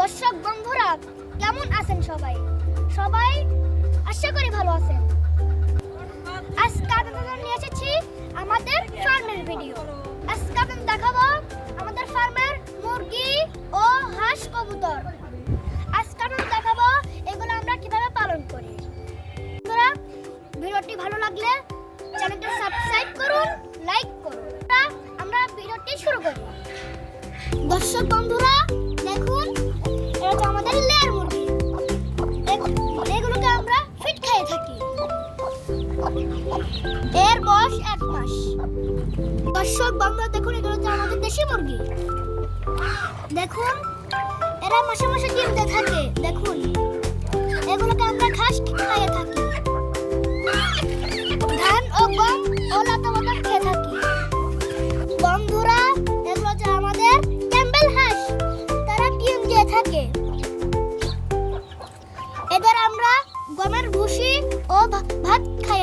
দর্শক, বন্ধুরা, কেমন আছেন সবাই? সবাই আশা করি ভালো আছেন। আজকে আপনাদের নিয়ে এসেছি আমাদের ফার্মের ভিডিও আজকে আপনাদের দেখাবো আমাদের ফার্মের মুরগি ও হাঁস কবুতর। আজকে আপনাদের দেখাবো এগুলো আমরা কীভাবে পালন করি। ভিডিওটি ভালো লাগলে চ্যানেলটা সাবস্ক্রাইব করুন, লাইক করুন। আমরা ভিডিওটি শুরু করি দর্শক, বন্ধুরা এর বয়স এক মাস। দর্শক, বন্ধুরা, দেখুন, এগুলো আমাদের দেশি মুরগি। দেখুন, এরা মাসে মাসে ডিম দিয়ে থাকে। দেখুন।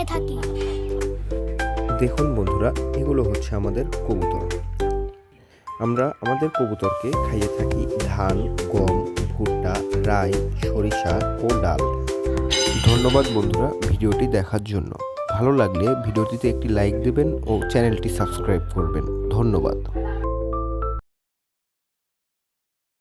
থাকি। দেখুন বন্ধুরা, এগুলো হচ্ছে আমাদের কবুতর। আমরা আমাদের কবুতরকে খাইয়ে থাকি ধান, গম, ভুট্টা, রাই, সরিষা ও ডাল। ধন্যবাদ বন্ধুরা ভিডিওটি দেখার জন্য। ভালো লাগলে ভিডিওটিতে একটি লাইক দেবেন ও চ্যানেলটি সাবস্ক্রাইব করবেন। ধন্যবাদ।